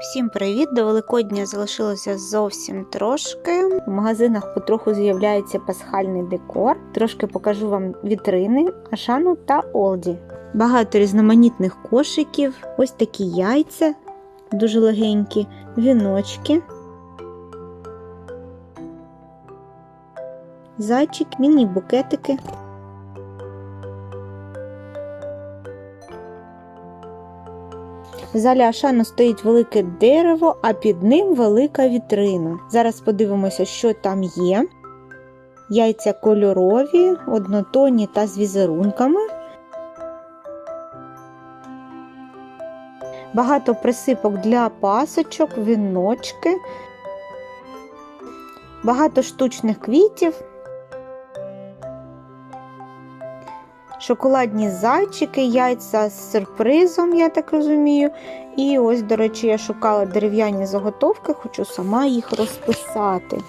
Всім привіт! До Великодня залишилося зовсім трошки. В магазинах потроху з'являється пасхальний декор. Трошки покажу вам вітрини, Ашану та Олді. Багато різноманітних кошиків, ось такі яйця, дуже легенькі, віночки. Зайчик, міні-букетики. В залі Ашану стоїть велике дерево, а під ним велика вітрина. Зараз подивимося, що там є. Яйця кольорові, однотонні та з візерунками. Багато присипок для пасочок, віночки, багато штучних квітів. Шоколадні зайчики, яйця з сюрпризом, я так розумію. І ось, до речі, я шукала дерев'яні заготовки, хочу сама їх розписати.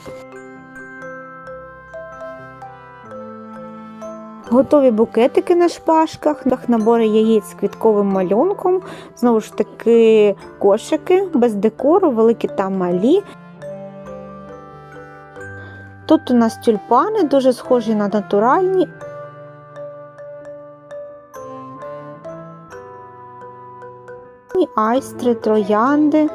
Готові букетики на шпажках, набори яєць з квітковим малюнком, знову ж таки кошики без декору, великі та малі. Тут у нас тюльпани, дуже схожі на натуральні. Айстри, троянди.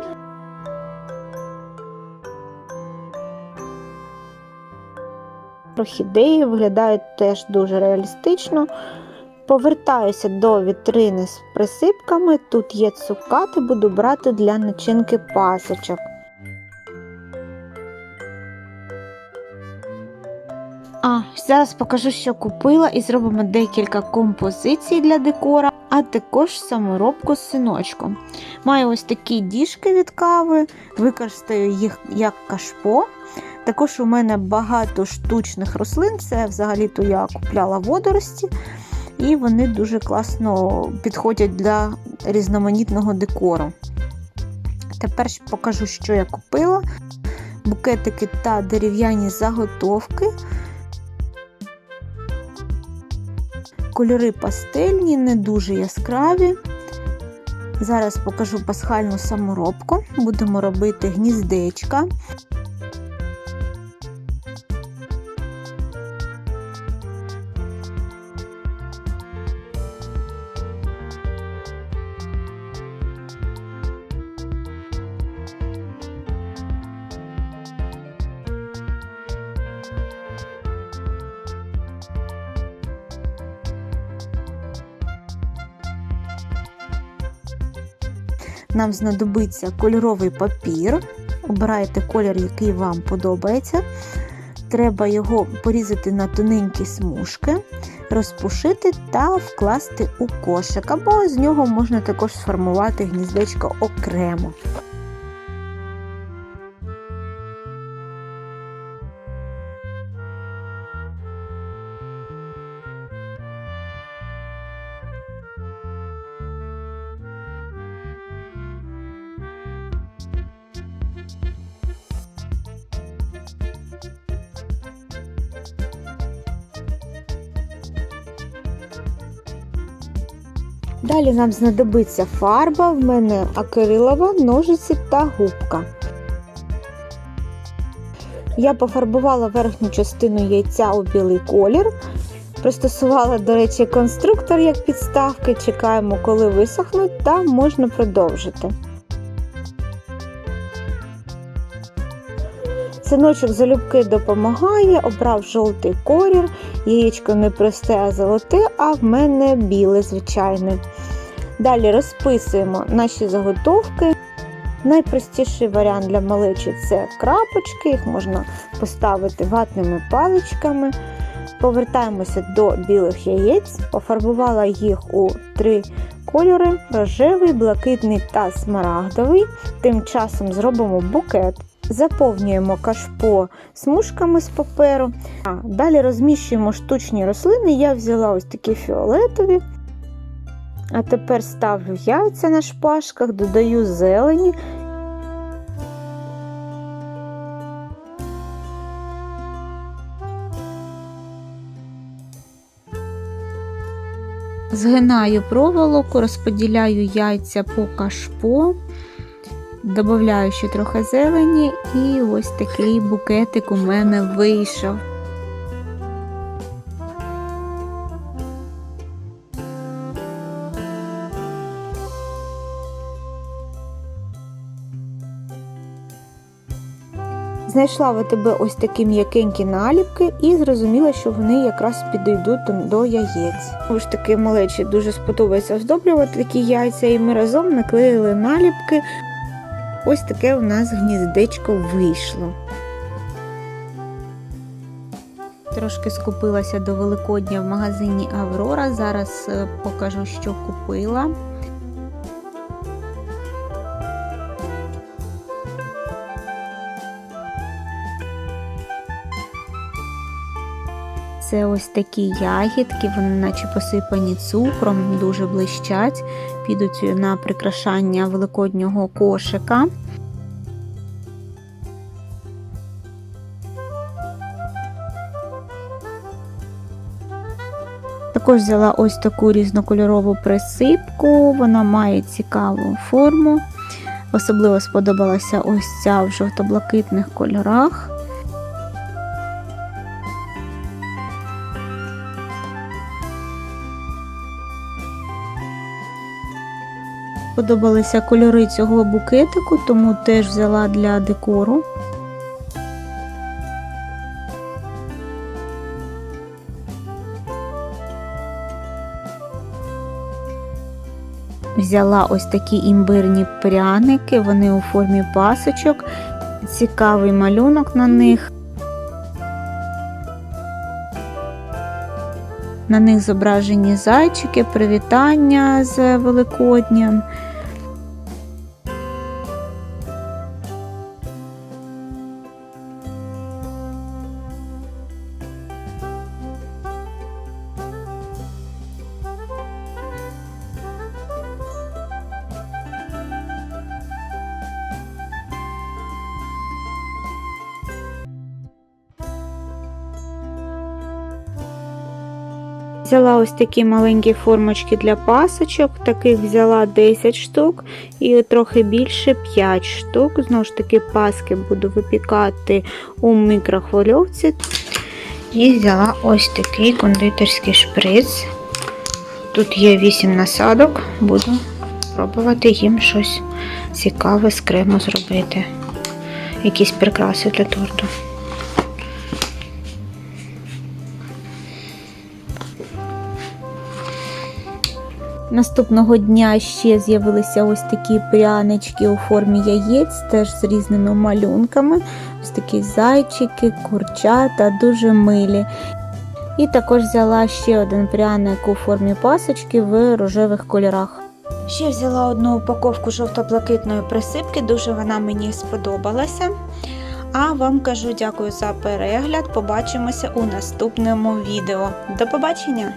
Орхідеї виглядають теж дуже реалістично. Повертаюся до вітрини з присипками. Тут є цукати, буду брати для начинки пасочок. А, зараз покажу, що купила, і зробимо декілька композицій для декора, а також саморобку з синочком. Маю ось такі діжки від кави, використаю їх як кашпо. Також у мене багато штучних рослин, це взагалі-то я купляла водорості, і вони дуже класно підходять для різноманітного декору. Тепер покажу, що я купила: букетики та дерев'яні заготовки. Кольори пастельні, не дуже яскраві. Зараз покажу пасхальну саморобку. Будемо робити гніздечка. Нам знадобиться кольоровий папір. Обирайте колір, який вам подобається. Треба його порізати на тоненькі смужки, розпушити та вкласти у кошик, або з нього можна також сформувати гніздечко окремо. Далі нам знадобиться фарба, в мене акрилова, ножиці та губка. Я пофарбувала верхню частину яйця у білий колір. Пристосувала, до речі, конструктор як підставки. Чекаємо, коли висохнуть, та можна продовжити. Синочок залюбки допомагає, обрав жовтий колір, яєчко не просте, а золоте, а в мене біле, звичайне. Далі розписуємо наші заготовки. Найпростіший варіант для малечі це крапочки, їх можна поставити ватними паличками. Повертаємося до білих яєць, пофарбувала їх у три кольори: рожевий, блакитний та смарагдовий. Тим часом зробимо букет. Заповнюємо кашпо смужками з паперу. Далі розміщуємо штучні рослини. Я взяла ось такі фіолетові. А тепер ставлю яйця на шпажках, додаю зелені. Згинаю проволоку, розподіляю яйця по кашпо. Добавляю ще трохи зелені, і ось такий букетик у мене вийшов. Знайшла в тебе ось такі м'якенькі наліпки і зрозуміла, що вони якраз підійдуть до яєць. Ось таки малечі дуже сподобається оздоблювати такі яйця, і ми разом наклеїли наліпки. Ось таке у нас гніздечко вийшло. Трошки скупилася до Великодня в магазині Аврора. Зараз е, покажу, що купила. Це ось такі ягідки, вони наче посипані цукром, дуже блищать, підуть на прикрашання великоднього кошика. Також взяла ось таку різнокольорову присипку, вона має цікаву форму. Особливо сподобалася ось ця в жовто-блакитних кольорах. Подобалися кольори цього букетику, тому теж взяла для декору. Взяла ось такі імбирні пряники, вони у формі пасочок, цікавий малюнок на них. На них зображені зайчики, привітання з Великодням. Взяла ось такі маленькі формочки для пасочок, таких взяла 10 штук і трохи більше 5 штук. Знову ж таки, паски буду випікати у мікрохвильовці. І взяла ось такий кондитерський шприц. Тут є 8 насадок, буду пробувати їм щось цікаве з крему зробити. Якісь прикраси для торту. Наступного дня ще з'явилися ось такі прянички у формі яєць, теж з різними малюнками. Ось такі зайчики, курчата, дуже милі. І також взяла ще один пряник у формі пасочки в рожевих кольорах. Ще взяла одну упаковку жовто-блакитної присипки, дуже вона мені сподобалася. А вам кажу дякую за перегляд. Побачимося у наступному відео. До побачення!